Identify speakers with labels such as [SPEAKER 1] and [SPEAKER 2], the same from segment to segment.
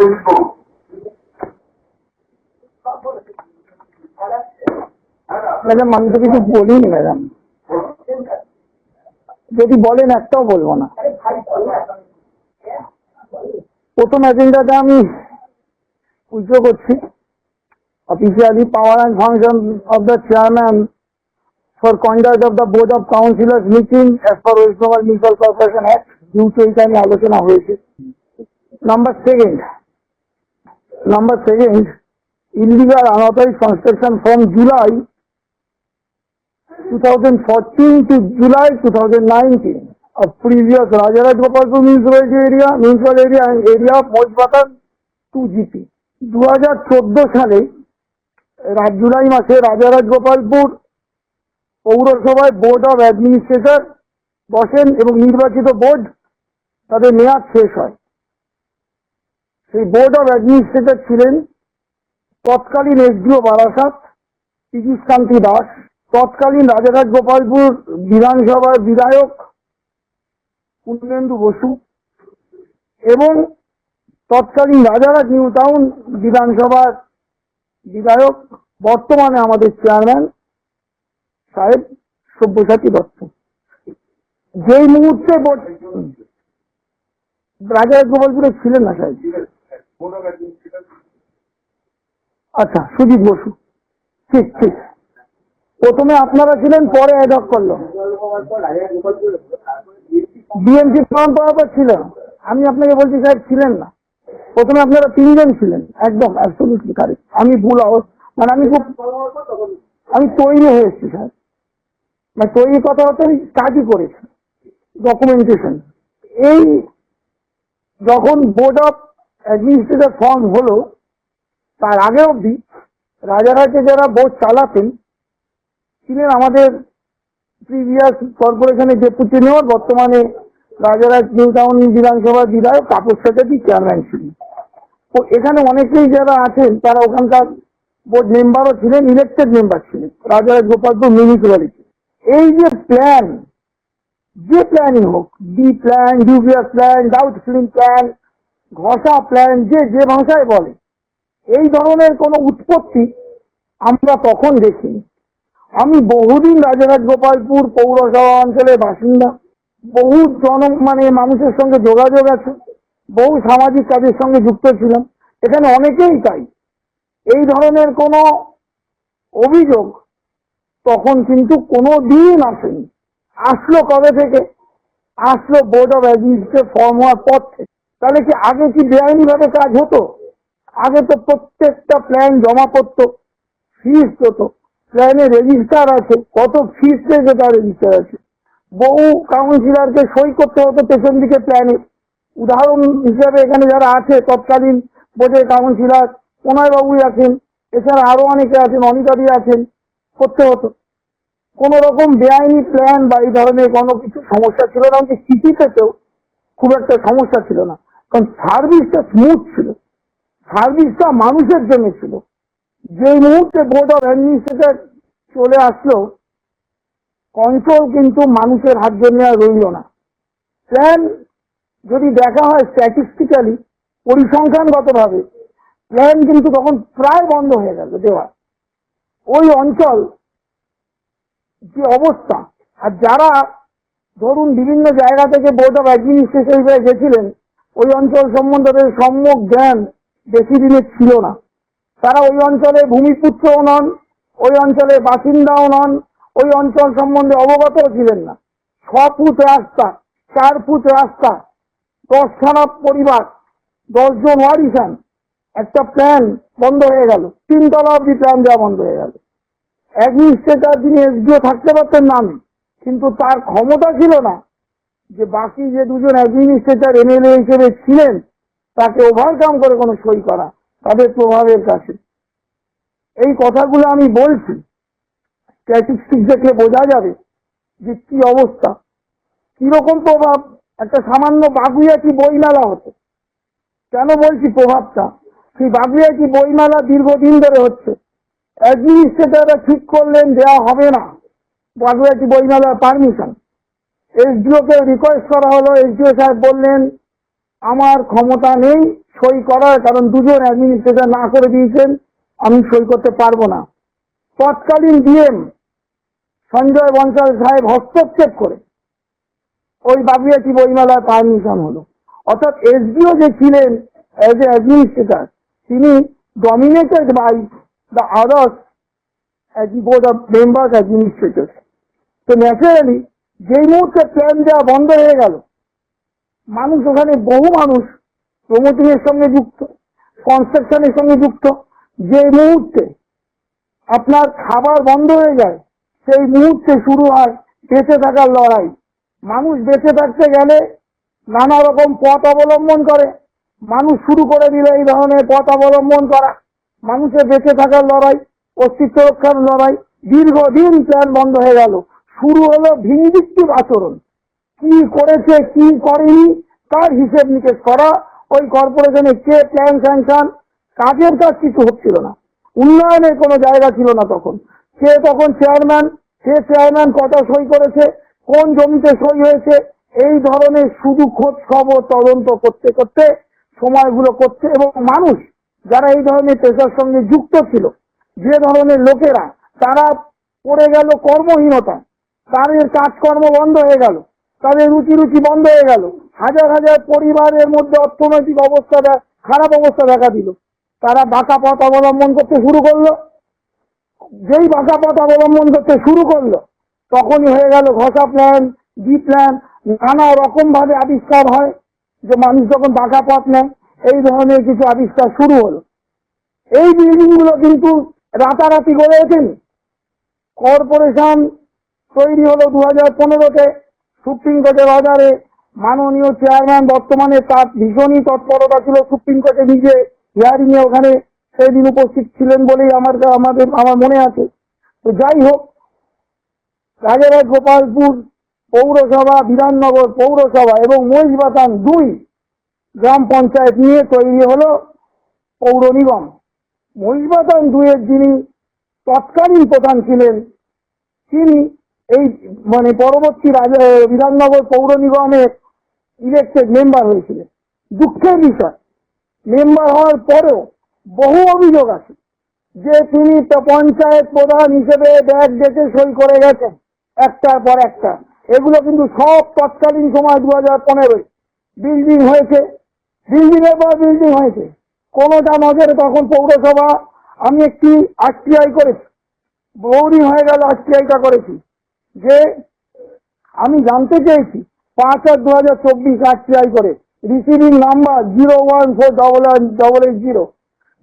[SPEAKER 1] Rohit
[SPEAKER 2] madam, আমি তো কিছু বলিনি, ম্যাডাম। যদি বলেন একটাও বলব না। প্রথম এজেন্ডাটা আমি উইথড্র করছি। Officially power and function of the chairman for conduct of the board of councillors meeting as per West Bengal municipal corporation act duty এইটা নিয়ে আলোচনা হয়েছে। Number second number second illegal unauthorized construction from July 2014 to July 2019 of previous Rajaraj Gopalpur municipality area, municipal area and area of Mojbatan 2GP. 2014 সালে জুলাই মাসে রাজারাজ গোপালপুর পৌরসভায় board of administrator বসেন এবং নির্বাচিত বোর্ড তাদের মেয়াদ শেষ হয় সেই বোর্ড অফ অ্যাডমিনিস্ট্রেটর ছিলেন তৎকালীন এসডিও বারাসাত পীযুষ দাস, তৎকালীন রাজারহাট গোপালপুর বিধানসভার বিধায়ক পূর্ণেন্দু বসু এবং তৎকালীন রাজারহাট নিউ টাউন বিধানসভার বিধায়ক, বর্তমানে আমাদের চেয়ারম্যান সাহেব সব্যসাচী দত্ত। যেই মুহূর্তে রাজারহাট গোপালপুরে ছিলেন না সাহেব? আচ্ছা সুজিত বসু। ঠিক ঠিক। প্রথমে আপনারা ছিলেন, পরে অ্যাডপ্ট করল। বিএনপি ফর্ম পাওয়ার পর ছিল। আমি আপনাকে বলছি সাহেব ছিলেন না। প্রথমে আপনারা তিনজন ছিলেন। একদম অ্যাবসলিউটলি কারেক্ট আমি ভুল মানে আমি খুব আমি তৈরি হয়ে এসেছি স্যার। মানে তৈরি কথা হতে আমি কাজই করেছি ডকুমেন্টেশন এই যখন বোর্ড অফ অ্যাডমিনিস্ট্রেটর ফর্ম হলো, তার আগে অবধি রাজারহাটে যারা বোর্ড চালাতেন ছিলেন আমাদের প্রিভিয়াস কর্পোরেশনের ডেপুটি মেয়র বর্তমানে রাজারহাট নিউ টাউন বিধানসভার বিধায়ক, তাপস চ্যাটার্জি চেয়ারম্যান ছিলেন। তো এখানে অনেকেই যারা আছেন, তারা ওখানকার বোর্ড মেম্বারও ছিলেন ইলেক্টেড মেম্বার ছিলেন রাজারহাট গোপালপুর মিউনিসিপ্যালিটি এই যে প্ল্যান যে প্ল্যানই হোক D plan dubious plan doubt film plan ঘষা, প্ল্যান যে যে ভাষায় বলে। এই ধরনের কোনো উৎপত্তি আমরা তখন দেখিনি। আমি বহুদিন রাজারহাট গোপালপুর পৌরসভা অঞ্চলের বাসিন্দা। বহু জন মানে মানুষের সঙ্গে যোগাযোগ আছে। বহু সামাজিক কাজের সঙ্গে যুক্ত ছিলাম। এখানে অনেকেই তাই। এই ধরনের কোনো অভিযোগ তখন কিন্তু কোনো দিন আসেনি। আসলো কবে থেকে? আসলো বোর্ড অফ অ্যাডমিনিস্ট্রেট ফর্ম হওয়ার পর থেকে। তাহলে কি আগে কি বেআইনি ভাবে কাজ হতো? আগে তো প্রত্যেকটা প্ল্যান জমা পড়তো ফিস হতো প্ল্যানে রেজিস্টার আছে, কত ফিস থেকে তার রেজিস্টার আছে। বহু কাউন্সিলরকে সই করতে হতো পেছন দিকে প্ল্যানে উদাহরণ হিসাবে এখানে যারা আছে, তৎকালীন বোর্ডের কাউন্সিলর বাবুই আছেন, এছাড়া আরও অনেকে আছেন, অনিতাদি আছেন, করতে হতো। কোন রকম বেআইনি প্ল্যান বা এই ধরনের কোনো কিছু সমস্যা ছিল না চিঠি পেতেও খুব একটা সমস্যা ছিল না। কারণ সার্ভিসটা স্মুথ ছিল। সার্ভিসটা মানুষের জন্য ছিল। যে মুহূর্তে বোর্ড অফ অ্যাডমিনিস্ট্রেটর চলে আসলো কন্ট্রোল কিন্তু মানুষের হাত জন্য আর রইল না। প্ল্যান যদি দেখা হয় স্ট্যাটিস্টিক্যালি পরিসংখ্যানগত ভাবে প্ল্যান কিন্তু তখন প্রায় বন্ধ হয়ে গেল দেওয়া। ওই অঞ্চল, যে অবস্থা, আর যারা ধরুন বিভিন্ন জায়গা থেকে বোর্ড অফ অ্যাডমিনিস্ট্রেশন হিসেবে গেছিলেন ওই অঞ্চল সম্বন্ধে সম্যক জ্ঞান বেশি দিনের ছিল না। তারা ওই অঞ্চলে ভূমিপুত্রও নন, ওই অঞ্চলের বাসিন্দাও নন, ওই অঞ্চল সম্বন্ধে অবগতও ছিলেন না। ছ ফুট রাস্তা চার ফুট রাস্তা দশ দশখানা পরিবার, দশজন ওয়ারিসান একটা প্ল্যান বন্ধ হয়ে গেল। তিনতলা অব্দি প্ল্যান দেওয়া বন্ধ হয়ে গেল। অ্যাডমিনিস্ট্রেটর তিনি এসডিও থাকতে পারতেন নামে কিন্তু তার ক্ষমতা ছিল না। যে বাকি যে দুজন অ্যাডমিনিস্ট্রেটর এমএলএ হিসেবে ছিলেন, তাকে ওভারকাম করে কোনো সই করা, তাদের প্রভাবের কাছে। এই কথাগুলো আমি বলছি স্ট্যাটিস্টিক দেখলে বোঝা যাবে যে কি অবস্থা। কীরকম প্রভাব, একটা সামান্য বাগুইয়াটি বইমেলা হতো? কেন বলছি প্রভাবটা? সেই বাগুইয়াটি বইমেলা দীর্ঘদিন ধরে হচ্ছে। অ্যাডমিনিস্ট্রেটররা ঠিক করলেন দেওয়া হবে না। বাগুইয়াটি বইমেলার পারমিশন এসডিও কে রিকোয়েস্ট করা হলো। এসডিও সাহেব বললেন, আমার ক্ষমতা নেই সই করার, কারণ দুজন অ্যাডমিনিস্ট্রেটর না করে দিয়েছেন, আমি সই করতে পারব না। তৎকালীন ডিএম সঞ্জয় বনসাল সাহেব হস্তক্ষেপ করে ওই বাবুয়াটি বইমেলার পারমিশন হলো। অর্থাৎ এসডিও যে ছিলেন এজ এ অ্যাডমিনিস্ট্রেটর তিনি dominated by the others board of members administrator তো ন্যাচারালি যেই মুহূর্তে প্ল্যান দেওয়া বন্ধ হয়ে গেল, মানুষ ওখানে বহু মানুষ প্রমোটিং এর সঙ্গে যুক্ত কনস্ট্রাকশনের সঙ্গে যুক্ত। যে মুহূর্তে আপনার খাবার বন্ধ হয়ে যায়, সেই মুহূর্তে শুরু হয় বেঁচে থাকার লড়াই। মানুষ বেঁচে থাকতে গেলে নানা রকম পথ অবলম্বন করে। মানুষ শুরু করে দিল এই ধরনের পথ অবলম্বন করা। মানুষের বেঁচে থাকার লড়াই, অস্তিত্ব রক্ষার লড়াই দীর্ঘদিন প্ল্যান বন্ধ হয়ে গেল। শুরু হলো ভিন্ডিক্টিভ আচরণ। কি করেছে, কি করেনি তার হিসেব নিকেশ করা, ওই কর্পোরেশনে কে প্ল্যান স্যাংশন কাজের কাজ কিছু হচ্ছিল না। উন্নয়নের কোনো জায়গা ছিল না তখন। সে তখন চেয়ারম্যান সে চেয়ারম্যান কটা সই করেছে, কোন জমিতে সই হয়েছে, এই ধরনের শুধু খোঁজ খবর তদন্ত করতে করতে সময়গুলো করছে এবং মানুষ যারা এই ধরনের পেশার সঙ্গে যুক্ত ছিল, যে ধরনের লোকেরা, তারা পড়ে গেল কর্মহীনতা তাদের কাজকর্ম বন্ধ হয়ে গেল। তাদের রুচি রুচি বন্ধ হয়ে গেল। হাজার হাজার পরিবারের মধ্যে অর্থনৈতিক অবস্থাটা খারাপ অবস্থা দেখা দিল। তারা বাঁকা পথ অবলম্বন করতে শুরু করল। যেই বাঁকা পথ অবলম্বন করতে শুরু করল, তখনই হয়ে গেল ঘষা প্ল্যান ডি প্ল্যান নানা রকম ভাবে আবিষ্কার হয় যে মানুষ যখন বাঁকা পথ নেয়, এই ধরনের কিছু আবিষ্কার শুরু হলো। এই বিল্ডিংগুলো কিন্তু রাতারাতি গড়ে ওঠেনি। কর্পোরেশন তৈরি হলো দু হাজার পনেরোতে সুপ্রিম কোর্টের অর্ডারে। মাননীয় চেয়ারম্যান বর্তমানে তার ভীষণই তৎপরতা ছিল। সুপ্রিম কোর্টে নিজে হিয়ারিং এ ওখানে সেই দিন উপস্থিত ছিলেন বলেই আমার আমাদের আমার মনে আছে। তো যাই হোক রাজারহাট গোপালপুর পৌরসভা, বিধাননগর পৌরসভা এবং মহিষবাতান দুই গ্রাম পঞ্চায়েত নিয়ে তৈরি হলো পৌর নিগম। মহিষবাতান দুইয়ের যিনি তৎকালীন প্রধান ছিলেন, তিনি এই মানে পরবর্তী বিধাননগর পৌর নিগমের ইলেকটেড মেম্বার হয়েছিলেন। দুঃখের বিষয় মেম্বার হওয়ার পরেও বহু অভিযোগ আছে যে তিনি পঞ্চায়েত প্রধান হিসেবে ব্যাগ ডেকে সই করে গেছেন, একটার পর একটা। এগুলো কিন্তু সব তৎকালীন সময় দু হাজার পনেরোয়। বিল্ডিং হয়েছে। বিল্ডিং এর পর বিল্ডিং হয়েছে। কোনোটা নজরে তখন পৌরসভা, আমি একটি আরটিআই করেছি। বহুদিন হয়ে গেল আরটিআইটা করেছি। যে আমি জানতে চেয়েছি, পাঁচ আর দু হাজার চব্বিশ আরটিআই করে receiving number zero one four double one double eight zero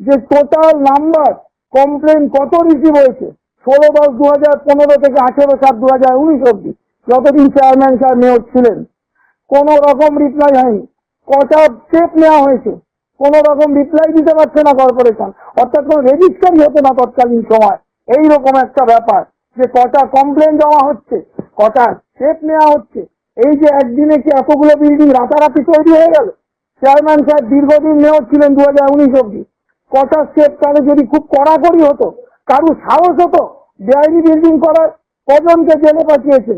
[SPEAKER 2] যে টোটাল নাম্বার কমপ্লেন কত রিসিভ হয়েছে, ষোলো দশ দু হাজার পনেরো থেকে আঠেরো সাত দু হাজার উনিশ অব্দি যতদিন চেয়ারম্যান স্যার মেয়র ছিলেন, কোনো রকম রিপ্লাই হয়নি। কটা স্টেপ নেওয়া হয়েছে, কোনো রকম রিপ্লাই দিতে পারছে না কর্পোরেশন অর্থাৎ কোনো রেজিস্টারই হতো না তৎকালীন সময়। এইরকম একটা ব্যাপার। যে কটা কমপ্লেন দেওয়া হচ্ছে, কটা স্টেপ নেওয়া হচ্ছে, এই যে একদিনে কি এতগুলো বিল্ডিং রাতারাতি তৈরি হয়ে গেল? চেয়ারম্যান স্যার দীর্ঘদিন মেয়র ছিলেন দু হাজার উনিশ অব্দি কটা স্টেপ তাহলে যদি খুব কড়াকড়ি হতো কারু সাহস হতো বেআইনি বিল্ডিং করার? কজনকে জেলে পাঠিয়েছে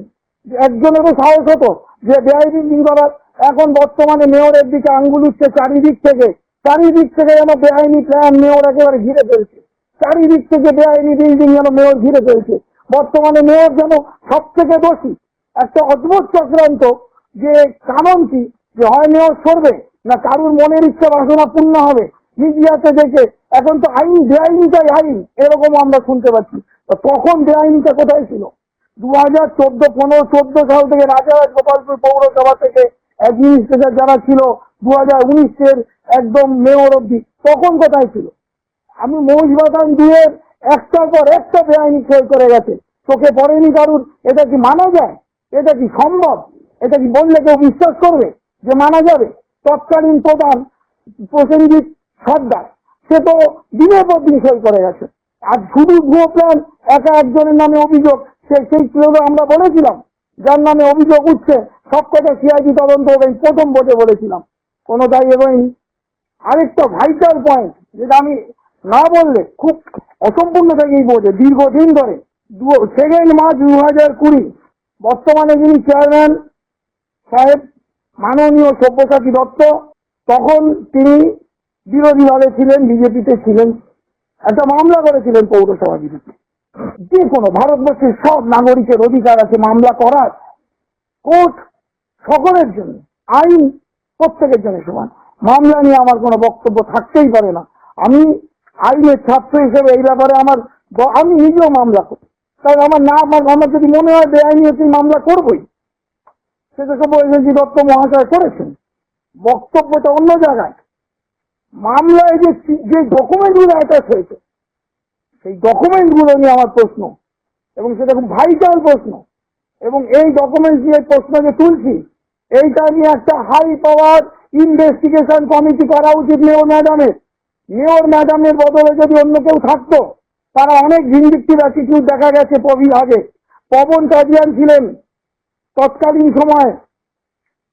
[SPEAKER 2] একজনেরও সাহস হতো যে বেআইনি বিল্ডিং করার? এখন বর্তমানে মেয়রের দিকে আঙ্গুল উঠছে চারিদিক থেকে। চারিদিক থেকে যেন বেআইনি প্ল্যান মেয়র একেবারে ঘিরে ফেলছে। চারিদিক থেকে বেআইনি বিল্ডিং যেন মেয়র ঘিরে ফেলছে। বর্তমানে মেয়র যেন সব থেকে দোষী। একটা অদ্ভুত চক্রান্ত যে কারণ কি? যে হয় মেয়র সরবে না কারুর মনের ইচ্ছা বাসনা পূর্ণ হবে? মিডিয়াতে দেখে এখন তো আইন, বেআইনিটাই আইন এরকম আমরা শুনতে পাচ্ছি। তখন বেআইনিটা কোথায় ছিল? দু হাজার চোদ্দ, পনেরো, চোদ্দ সাল থেকে রাজারহাট গোপালপুর পৌরসভা থেকে অ্যাডমিনিস্ট্রেটর যারা ছিল দু হাজার উনিশের একদম মেয়র অব্দি তখন কোথায় ছিল? আমি মহিষবাদান দিয়ে একটার পর একটা বেআইনি সই করে গেছে। চোখে পড়েনি কারুর। এটা কি মানা যায়? এটা কি সম্ভব? এটা কি বললে কেউ বিশ্বাস করবে যে মানা যাবে? তৎকালীন প্রধান প্রসেনজিৎ সর্দার, সে তো দিনের পর দিন সই করে গেছে। আর শুধু ভুয়ো প্ল্যান একা একজনের নামে অভিযোগ, সে সেই আমরা বলেছিলাম। যার নামে অভিযোগ উঠছে, সব কথা সিআইডি তদন্ত হবে প্রথম ভোটে বলেছিলাম। কোনো দায়ী এগোয়নি আরেকটা ভাইটাল পয়েন্ট যেটা আমি না বললে খুব অসম্পূর্ণ থেকেই বোঝে। দীর্ঘদিন ধরে সেকেন্ড মার্চ দু হাজার কুড়ি, বর্তমানে যিনি চেয়ারম্যান সাহেব, মাননীয় সব্যসাচী দত্ত, তখন তিনি বিরোধী দলে ছিলেন, বিজেপিতে ছিলেন, একটা মামলা করেছিলেন পৌরসভা বিরুদ্ধে। যে কোনো ভারতবর্ষের সব নাগরিকের অধিকার আছে মামলা করার। কোর্ট সকলের জন্য, আইন প্রত্যেকের জন্য সমান। মামলা নিয়ে আমার কোনো বক্তব্য থাকতেই পারে না। আমি আইনের ছাত্র হিসেবে এই ব্যাপারে আমার আমি নিজেও মামলা করি। কারণ আমার না আমার আমার যদি মনে হয় বেআইনি হচ্ছে মামলা করবই সেটা সব এজেন্সি দত্ত মহাশয় করেছেন। বক্তব্যটা অন্য জায়গায়। মামলায় যে যে ডকুমেন্টগুলো অ্যাটাচ হয়েছে, সেই ডকুমেন্টগুলো নিয়ে আমার প্রশ্ন। এবং সেটা খুব ভাইটাল প্রশ্ন। এবং এই ডকুমেন্টস নিয়ে প্রশ্ন যে তুলছি, এইটা নিয়ে একটা হাই পাওয়ার ইনভেস্টিগেশন কমিটি করা উচিত মেয়র ম্যাডামের মেয়র ম্যাডামের বদলে যদি অন্য কেউ থাকতো, তারা অনেক ভিন্ডিক্টিভ অ্যাটিটিউড দেখা গেছে বিভাগে পবন কাজিয়ান ছিলেন তৎকালীন সময়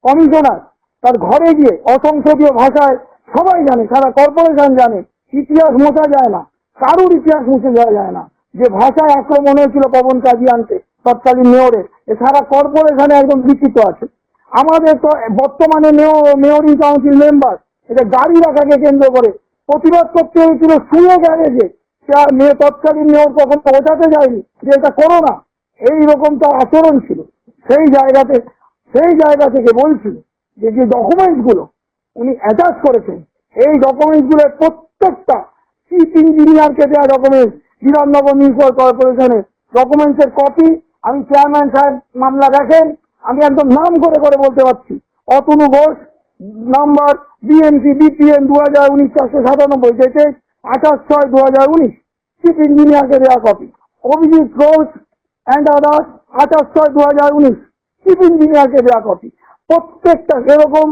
[SPEAKER 2] কমিশনার। তার ঘরে গিয়ে অসংসদীয় ভাষায় সবাই জানে, সারা কর্পোরেশন জানে, ইতিহাস মোছা যায় না, কারুর ইতিহাস মুছে যাওয়া যায় না। যে ভাষায় আক্রমণ হয়েছিল পবন কাজিয়ানকে, তৎকালীন মেয়রের, এ সারা কর্পোরেশনে একদম লিখিত আছে। আমাদের তো বর্তমানে মেয়র, মেয়রিং কাউন্সিল মেম্বার এটা গাড়ি রাখাকে কেন্দ্র করে প্রতিবাদ করতে হয়েছিল, শুয়ে গ্যারেজে যে মেয়ে তৎকালীন মেয়র কখন বোঝাতে যায়নি, যে এটা করো না। এইরকম তার আচরণ ছিল। সেই জায়গাতে, সেই জায়গা থেকে বলছি যে যে ডকুমেন্টসগুলো উনি অ্যাটাচ করেছেন, এই ডকুমেন্টসগুলোর প্রত্যেকটা চিফ ইঞ্জিনিয়ারকে দেওয়া ডকুমেন্টস বিধাননগর মিউনিসিপাল কর্পোরেশনের ডকুমেন্টস এর কপি আমি চেয়ারম্যান সাহেব মামলা দেখেন, আমি একদম নাম করে করে বলতে পারছি। Atanu Ghosh number BMC BPN দু হাজার উনিশ চারশো সাতানব্বই ডেটে আঠাশ ছয় দু হাজার উনিশ চিফ ইঞ্জিনিয়ারকে দেওয়া copy Abhijit Ghosh and others আঠাশ ছয় দু হাজার উনিশ চিফ ইঞ্জিনিয়ারকে দেওয়া কপি প্রত্যেকটা এরকম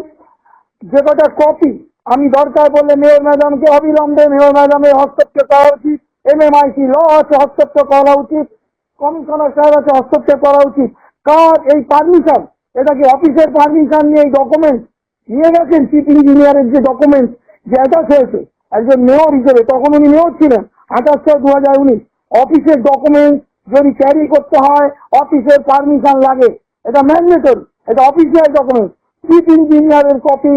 [SPEAKER 2] যে কটা কপি আমি দরকার পড়লে মেয়র ম্যাডামকে অবিলম্বে মেয়র ম্যাডামের হস্তক্ষেপ করা উচিত। এম এম এমএমআইসি ল আছে, হস্তক্ষেপ করা উচিত। কমিশনার সাহেব আছে, হস্তক্ষেপ করা উচিত। কার এই পারমিশন এটা কি অফিসের পারমিশন নিয়ে এই ডকুমেন্ট নিয়ে গেছেন চিফ ইঞ্জিনিয়ারের যে ডকুমেন্ট যে অ্যাটাচ হয়েছে, একজন মেয়র হিসেবে, তখন উনি মেয়র ছিলেন, আঠাশ ছয় দু হাজার উনিশ। অফিসের ডকুমেন্ট যদি ক্যারি করতে হয়, অফিসের পারমিশন লাগে, এটা ম্যান্ডেটরি এটা অফিসিয়াল ডকুমেন্ট চিফ ইঞ্জিনিয়ারের কপি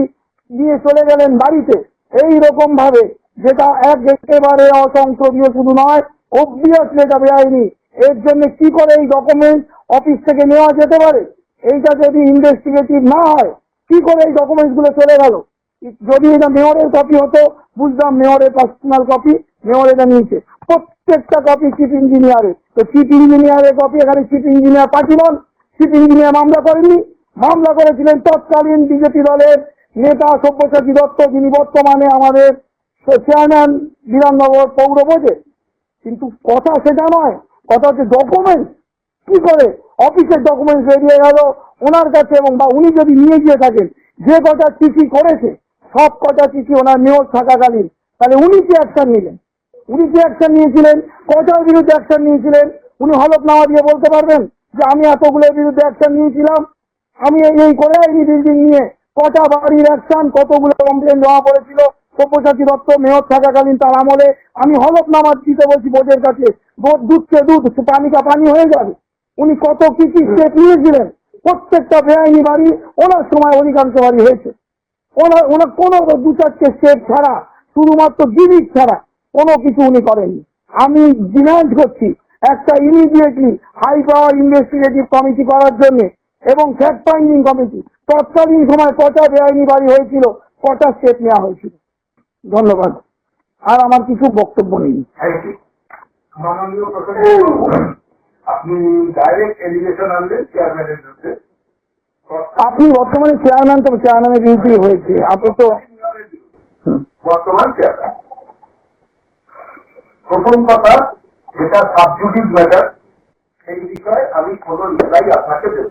[SPEAKER 2] দিয়ে চলে গেলেন বাড়িতে। এই রকম ভাবে যেটা এক একেবারে অসংসদীয় শুধু নয় অবভিয়াসলি এটা বেআইনি। এর জন্য কি করে এই ডকুমেন্ট অফিস থেকে নেওয়া যেতে পারে? এইটা যদি ইনভেস্টিগেটিভ না হয় কি করে এই ডকুমেন্টসগুলো চলে গেল? যদি এটা মেয়রের কপি হতো, বুঝতাম মেয়রের পার্সোনাল কপি মেয়র এটা নিয়েছে। প্রত্যেকটা কপি চিফ ইঞ্জিনিয়ারের তো চিফ ইঞ্জিনিয়ারের কপি এখানে chief engineer party non chief engineer মামলা করেননি। মামলা করেছিলেন তৎকালীন বিজেপি দলের নেতা সব্যসাচী দত্ত, যিনি বর্তমানে আমাদের চেয়ারম্যান বিধাননগর পৌর বোঝে কিন্তু কথা সেটা নয়, কথা হচ্ছে ডকুমেন্ট কি করে? অফিসের ডকুমেন্ট বেরিয়ে গেল। ওনার কাছে এবং বা উনি যদি নিয়ে গিয়ে থাকেন, যে কটা চিঠি করেছে, সব কটা চিঠি ওনার মেয়র থাকাকালীন, তাহলে উনি কি অ্যাকশন নিলেন? উনি কি অ্যাকশন নিয়েছিলেন? কটার বিরুদ্ধে অ্যাকশন নিয়েছিলেন? উনি হলফনামা দিয়ে বলতে পারবেন যে আমি এতগুলোর বিরুদ্ধে অ্যাকশন নিয়েছিলাম? আমি এই করে এই বিল্ডিং নিয়ে কটা বাড়ির অ্যাকশন কতগুলো কমপ্লেন জমা পড়েছিল? সব্যসাচী দত্ত মেয়র থাকাকালীন তার আমলে আমি হলফনামা দিতে বলছি বোর্ডের কাছে। দুধকে দুধ, পানিকা পানি হয়ে যাবে। উনি কত কি কি স্টেপ নিয়েছিলেন? প্রত্যেকটা বেআইনি বাড়ি ওনার সময় অধিকাংশ বাড়ি হয়েছে। ওনার ওনার কোনো দু চারটে স্টেপ ছাড়া, শুধুমাত্র গিরিট ছাড়া কোনো কিছু উনি করেননি। আমি ডিমান্ড করছি একটা immediately high power investigative committee করার জন্য এবং ফ্যাক্ট ফাইন্ডিং কমিটি তৎকালীন সময় কটা বেআইনি বাড়ি হয়েছিল, কটা স্টেপ নেওয়া হয়েছিল। ধন্যবাদ। আর আমার কিছু বক্তব্য নেই।
[SPEAKER 1] আপনি ডাইরেক্ট এলিগেশন আনলেন চেয়ারম্যানের বিরুদ্ধে।
[SPEAKER 2] আপনি বর্তমানে চেয়ারম্যান তো চেয়ারম্যানের বিরুদ্ধে হয়েছে। আপনি তো
[SPEAKER 1] বর্তমান চেয়ারম্যান প্রথম কথা যেটা সাবজুডিস ম্যাটার সেই বিষয়ে আমি কোনো রিপ্লাই আপনাকে দেব